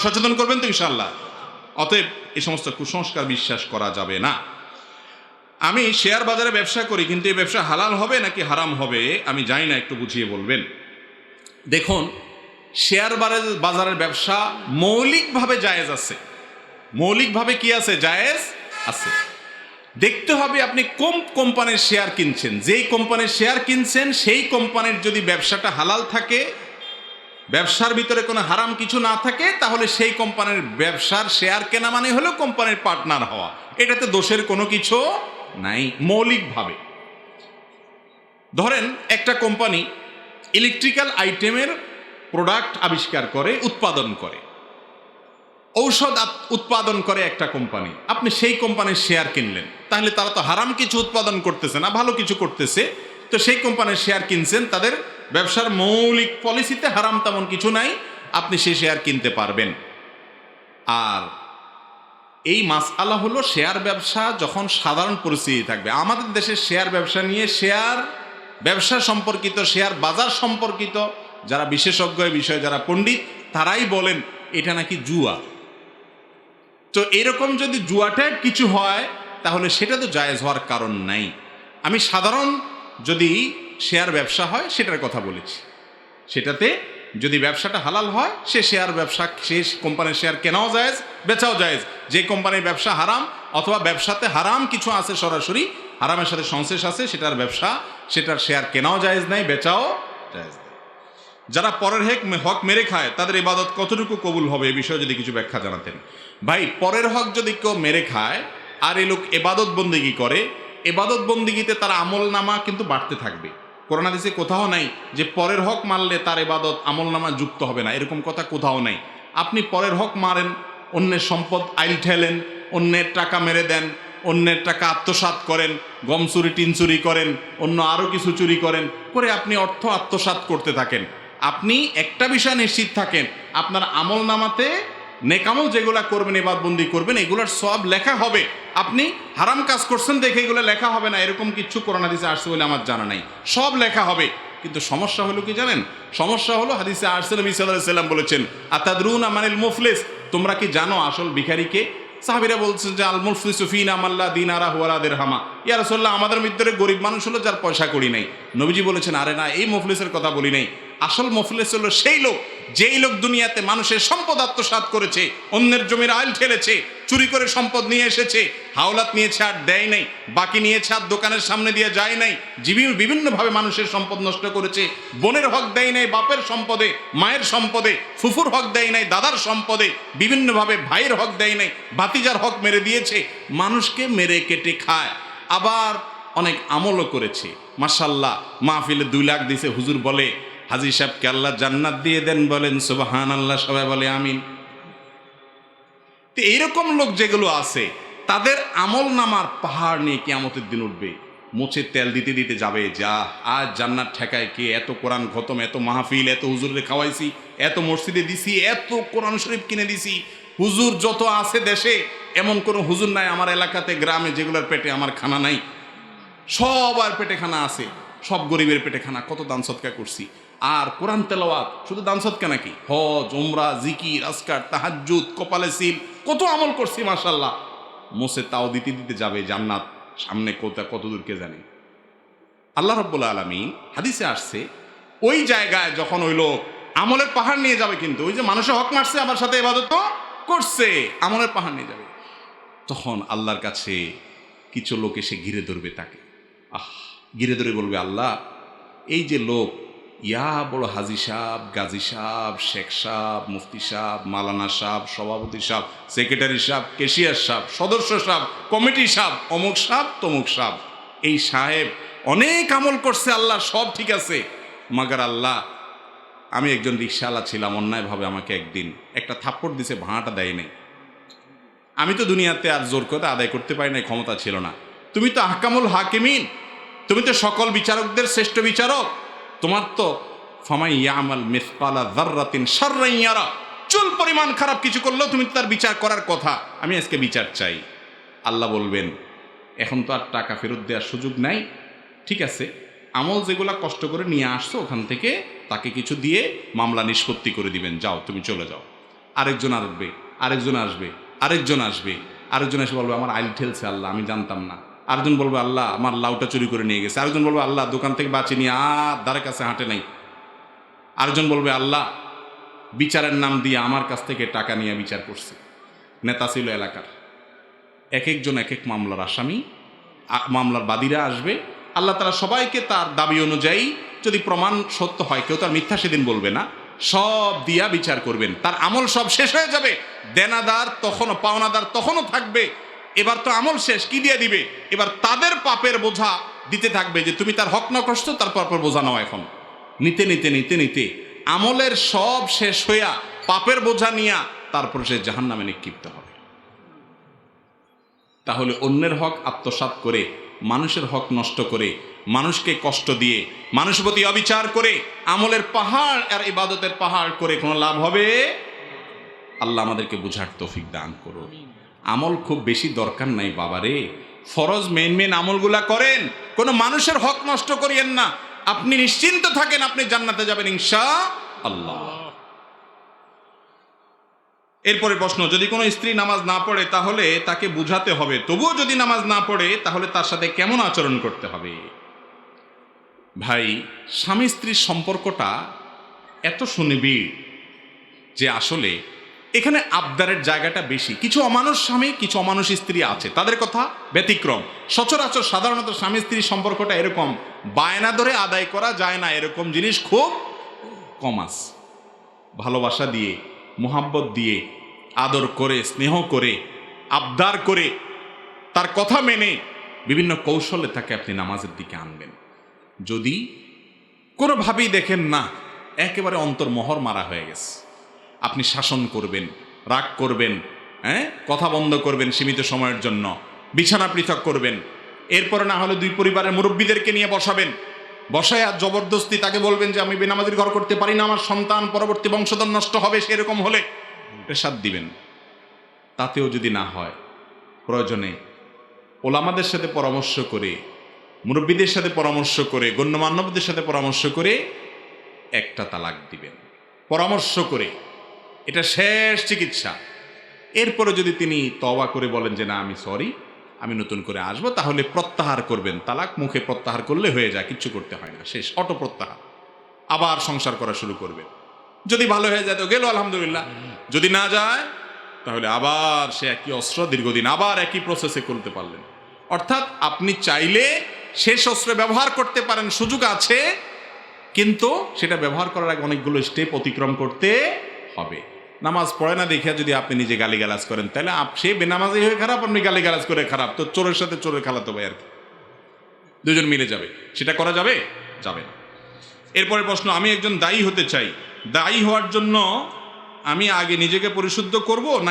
সচেতন করবেন তো ইনশাল্লাহ অতএব এই সমস্ত কুসংস্কার বিশ্বাস করা যাবে না। আমি শেয়ার বাজারে ব্যবসা করি, কিন্তু এই ব্যবসা হালাল হবে নাকি হারাম হবে, আমি জানি না, একটু বুঝিয়ে বলবেন। দেখুন, শেয়ার বাজারে- বাজারের ব্যবসা মৌলিকভাবে জায়েজ আছে। মৌলিকভাবে কি আছে? জায়েজ আছে। দেখতে হবে আপনি কোন কোম্পানির শেয়ার কিনছেন। যেই কোম্পানির শেয়ার কিনছেন, সেই কোম্পানির যদি ব্যবসাটা হালাল থাকে ব্যবসার ভিতরে কোনো হারাম কিছু না থাকে, তাহলে সেই কোম্পানির ব্যবসার শেয়ার কেনা মানে হলো কোম্পানির পার্টনার হওয়া। এটাতে দোষের কোনো কিছু নাই, মৌলিকভাবে। ধরেন, একটা কোম্পানি ইলেকট্রিক্যাল আইটেমের প্রোডাক্ট আবিষ্কার করে, উৎপাদন করে। ঔষধ উৎপাদন করে একটা কোম্পানি। আপনি সেই কোম্পানির শেয়ার কিনলেন। তাহলে তারা তো হারাম কিছু উৎপাদন করতেছে না, ভালো কিছু করতেছে। তো সেই কোম্পানির শেয়ার কিনছেন, তাদের ব্যবসার মৌলিক পলিসিতে হারাম তেমন কিছু নাই, আপনি সেই শেয়ার কিনতে পারবেন। আর এই মাসআলা হলো শেয়ার ব্যবসা যখন সাধারণ পরিস্থিতি থাকবে। আমাদের দেশের শেয়ার ব্যবসা নিয়ে শেয়ার ব্যবসা সম্পর্কিত শেয়ার বাজার সম্পর্কিত যারা বিশেষজ্ঞ বিষয়ে যারা পণ্ডিত, তারাই বলেন, এটা নাকি জুয়া। তো এরকম যদি জুয়া টাইপ কিছু হয়, তাহলে সেটা তো জায়েজ হওয়ার কারণ নাই। আমি সাধারণ যদি শেয়ার ব্যবসা হয়, সেটার কথা বলেছি। সেটাতে যদি ব্যবসাটা হালাল হয়, সে শেয়ার ব্যবসা, সে কোম্পানির শেয়ার কেনাও জায়েজ, বেচাও জায়েজ। যে কোম্পানির ব্যবসা হারাম অথবা ব্যবসাতে হারাম কিছু আছে সরাসরি, হারামের সাথে সংশ্লেষ আছে, সেটার ব্যবসা, সেটার শেয়ার কেনাও জায়েজ নাই, বেচাও জায়েজ যারা পরের হেক হক মেরে খায়, তাদের ইবাদত কতটুকু কবুল হবে, এ বিষয়ে যদি কিছু ব্যাখ্যা জানাতেন। ভাই, পরের হক যদি কেউ মেরে খায়, আর এই লোক এবাদত বন্দিগি করে? এবাদত বন্দিগিতে তার আমল নামা কিন্তু বাড়তে থাকবে। করোনা দেশে কোথাও নাই যে পরের হক মারলে তার এবাদত আমল নামা যুক্ত হবে না। এরকম কথা কোথাও নাই। আপনি পরের হক মারেন, অন্যের সম্পদ আইল ঠেলেন, অন্যের টাকা মেরে দেন, অন্যের টাকা আত্মসাৎ করেন, গম চুরি, টিন চুরি করেন, অন্য আরও কিছু চুরি করেন, করে আপনি অর্থ আত্মসাৎ করতে থাকেন। আপনি একটা বিষয় নিশ্চিত থাকেন, আপনার আমল নামাতে নেকামল যেগুলা করবেন, এবাদবন্দি করবেন, এগুলোর সব লেখা হবে। আপনি হারাম কাজ করছেন দেখে এগুলো লেখা হবে না, এরকম কিচ্ছু করোনা দিছে আসছে বলে আমার জানা নাই। সব লেখা হবে, কিন্তু সমস্যা হলো কি জানেন? সমস্যা হলো হাদিসে আরসালাম ইসাল্লাম বলেছেন, আতাদরুন আমানিল মুফলিস? তোমরা কি জানো আসল ভিখারিকে সাহাবিরা বলছেন যে, আল মুফলিস ফিন আমাল্লা দিনারা হুয়ালাদের হামা ইয়া রাসূলুল্লাহ, আমাদের ভিতরে গরিব মানুষ হলো যার পয়সা করি নাই। নবীজি বলেছেন, আরে না, এই মুফলিসের কথা বলি নাই। আসল মুফলিস হলো সেই লোক যেই লোক দুনিয়াতে মানুষের সম্পদ আত্মসাৎ করেছে, অন্যের জমির আইল ঠেলেছে, চুরি করে সম্পদ নিয়ে এসেছে, হাওলাত নিয়েছে আর দেয় নাই, বাকি নিয়েছে আর দোকানের সামনে দিয়ে যায় নাই, জীবী বিভিন্নভাবে মানুষের সম্পদ নষ্ট করেছে, বোনের হক দেয় নাই বাপের সম্পদে, মায়ের সম্পদে, ফুফুর হক দেয় নাই দাদার সম্পদে, বিভিন্নভাবে ভাইয়ের হক দেয় নাই, ভাতিজার হক মেরে দিয়েছে, মানুষকে মেরে কেটে খায়, আবার অনেক আমলও করেছে মাসাল্লাহ মাহফিলে দুই লাখ দিছে, হুজুর বলে হাজি সাহেবকে আল্লাহ জান্নাত দিয়ে দেন, বলেন সুবাহান আল্লাহ সবাই বলে আমিন। তো এইরকম লোক যেগুলো আছে, তাদের আমল নামার পাহাড় নিয়ে কিয়ামতের দিন উঠবে। মোচে তেল দিতে দিতে যাবে, যা, আজ জান্নাত ঠেকায় কে? এত কোরআন খতম, এত মাহফিল, এত হুজুরে খাওয়াইছি, এত মসজিদে দিছি, এত কোরআন শরীফ কিনে দিছি। হুজুর যত আছে দেশে, এমন কোনো হুজুর নাই আমার এলাকাতে, গ্রামে যেগুলোর পেটে আমার খানা নাই। সবার পেটে খানা আছে। সব গরিবের পেটে খানা, কত দান সৎকা করছি। আর কোরআন তেলাওয়াত, শুধু দান সৎকা নাকি? হজ ওমরা জিকির আসকার তাহাজ্জুদ, কপালে সিল, কত আমল করছি মাশাল্লাহ মোসে তাও দিতে দিতে যাবে জান্নাত, সামনে কোথা কত দূর কে জানে। আল্লাহ রব্বুল আলমী হাদিসে আসছে, ওই জায়গায় যখন ওই লোক আমলের পাহাড় নিয়ে যাবে কিন্তু, ওই যে মানুষের হক মারছে, আবার সাথে এবাদত করছে, আমলের পাহাড় নিয়ে যাবে। তখন আল্লাহর কাছে কিছু লোক এসে ঘিরে ধরবে তাকে। আহ! ঘিরে ধরে বলবে, আল্লাহ, এই যে লোক, ইয়া বড় হাজি সাহ গাজী সাহ শেখ সাহ মুফতি সাহ মালানা সাহ সভাপতি সাহ সেক্রেটারি সাহ কেশিয়ার সাহ সদস্য সাহ কমিটি সাহ অমুক সাহ তমুক সাহ এই সাহেব অনেক আমল করছে, আল্লাহ, সব ঠিক আছে। মাগার আল্লাহ, আমি একজন রিক্সাওয়ালা ছিলাম, অন্যায়ভাবে আমাকে একদিন একটা থাপ্পড় দিছে ভাঁটা দেয় আমি তো দুনিয়াতে আর জোর করে আদায় করতে পারি নাই, ক্ষমতা ছিল না। তুমি তো আহকামুল হাকিমিন তুমি তো সকল বিচারকদের শ্রেষ্ঠ বিচারক। তোমার তো ফামাই ইয়ামাল মিসপালা জাররাতিন সাররাইয়ারা চুল পরিমাণ খারাপ কিছু করলেও তুমি তার বিচার করার কথা। আমি আজকে বিচার চাই। আল্লাহ বলবেন, এখন তো আর টাকা ফেরত দেওয়ার সুযোগ নাই। ঠিক আছে, আমল যেগুলা কষ্ট করে নিয়ে আসছো ওখান থেকে তাকে কিছু দিয়ে মামলা নিষ্পত্তি করে দিবেন। যাও, তুমি চলে যাও। আরেকজন আসবে আরেকজন আসবে আরেকজন আসবে, আরেকজন এসে বলবে, আমার আইল ঠেলছে আল্লাহ, আমি জানতাম না। আরেকজন বলবে, আল্লাহ, আমার লাউটা চুরি করে নিয়ে গেছে। আরেকজন বলবে, আল্লাহ, দোকান থেকে বাঁচিয়ে নিয়ে আর দ্বারের কাছে হাঁটে নাই। আরেকজন বলবে, আল্লাহ, বিচারের নাম দিয়ে আমার কাছ থেকে টাকা নিয়ে বিচার করছে। নেতা ছিল এলাকার। এক একজন এক এক মামলার আসামি মামলার বাদীরা আসবে। আল্লাহ তারা সবাইকে তার দাবি অনুযায়ী যদি প্রমাণ সত্য হয়, কেউ তার মিথ্যা সেদিন বলবে না। সব দিয়া বিচার করবেন। তার আমল সব শেষ হয়ে যাবে। দেনাদার তখনও, পাওনাদার তখনও থাকবে। এবার তো আমল শেষ, কি দিয়ে দিবে? এবার তাদের পাপের বোঝা দিতে থাকবে যে তুমি তার হক না কষ্ট তারপর পর বোঝা নাও এখন। নিতে নিতে নিতে নিতে। আমলের সব শেষ হইয়া পাপের বোঝা নিয়া তারপর সে জাহান নামে নিক্ষিপ্ত হবে। তাহলে অন্যের হক আত্মসাৎ করে, মানুষের হক নষ্ট করে, মানুষকে কষ্ট দিয়ে মানুষের প্রতি অবিচার করে, আমলের পাহাড় আর ইবাদতের পাহাড় করে কোনো লাভ হবে? আল্লাহ আমাদেরকে বুঝার তৌফিক দান করো আমল খুব বেশি দরকার নাই, বাবারে। ফরজ মেন মেন আমলগুলা করেন, কোনো মানুষের হক নষ্ট করিয়েন না। আপনি নিশ্চিন্ত থাকেন আপনি জান্নাতে যাবেন ইনশা আল্লাহ এরপরে প্রশ্ন, যদি কোনো স্ত্রী নামাজ না পড়ে, তাহলে তাকে বুঝাতে হবে। তবুও যদি নামাজ না পড়ে, তাহলে তার সাথে কেমন আচরণ করতে হবে? ভাই স্বামী স্ত্রীর সম্পর্কটা এত সুনিবিড় যে আসলে এখানে আবদারের জায়গাটা বেশি। কিছু অমানুষ স্বামী, কিছু অমানুষ স্ত্রী আছে। তাদের কথা ব্যতিক্রম। সচরাচর সাধারণত স্বামী স্ত্রীর সম্পর্কটা এরকম বায়না ধরে আদায় করা যায় না। এরকম জিনিস খুব কম আছে। ভালোবাসা দিয়ে, মোহাব্বত দিয়ে, আদর করে, স্নেহ করে, আবদার করে, তার কথা মেনে বিভিন্ন কৌশলে তাকে আপনি নামাজের দিকে আনবেন। যদি কোনোভাবেই দেখেন না, একেবারে অন্তর্মহর মারা হয়ে গেছে। আপনি শাসন করবেন, রাগ করবেন হ্যাঁ? কথা বন্ধ করবেন সীমিত সময়ের জন্য, বিছানা পৃথক করবেন। এরপরে না হলে দুই পরিবারের মুরব্বীদেরকে নিয়ে বসাবেন। বসায় আর জবরদস্তি তাকে বলবেন যে, আমি বেনামাজির ঘর করতে পারি না, আমার সন্তান পরবর্তী বংশধর নষ্ট হবে, সেরকম হলে প্রেসাদ দিবেন। তাতেও যদি না হয়, প্রয়োজনে ওলামাদের সাথে পরামর্শ করে, মুরব্বীদের সাথে পরামর্শ করে গণ্যমান্যবদের সাথে পরামর্শ করে একটা তালাক দিবেন। পরামর্শ করে এটা শেষ চিকিৎসা। এরপরে যদি তিনি তওবা করে বলেন যে, না, আমি সরি, আমি নতুন করে আসব, তাহলে প্রত্যাহার করবেন তালাক। মুখে প্রত্যাহার করলে হয়ে যায়, কিচ্ছু করতে হয় না, শেষ অটো প্রত্যাহার আবার সংসার করা শুরু করবেন। যদি ভালো হয়ে যায় তো গেল, আলহামদুলিল্লাহ। যদি না যায়, তাহলে আবার সে একই অস্ত্র দীর্ঘদিন আবার একই প্রসেসে করতে পারলেন। অর্থাৎ আপনি চাইলে শেষ অস্ত্র ব্যবহার করতে পারেন, সুযোগ আছে, কিন্তু সেটা ব্যবহার করার আগে অনেকগুলো স্টেপ অতিক্রম করতে হবে। নামাজ পড়ে না দেখিয়া যদি আপনি নিজে গালিগালাজ করেন, তাহলে সে বেনামাজি হয়ে খারাপ, আপনি গালিগালাজ করে খারাপ। তো চোরের সাথে চোরের খেলাতে হবে আর কি। দুজন মিলে যাবে। সেটা করা যাবে? যাবে না। এরপরে প্রশ্ন, আমি একজন দায়ী হতে চাই। দায়ী হওয়ার জন্য আমি আগে নিজেকে পরিশুদ্ধ করব না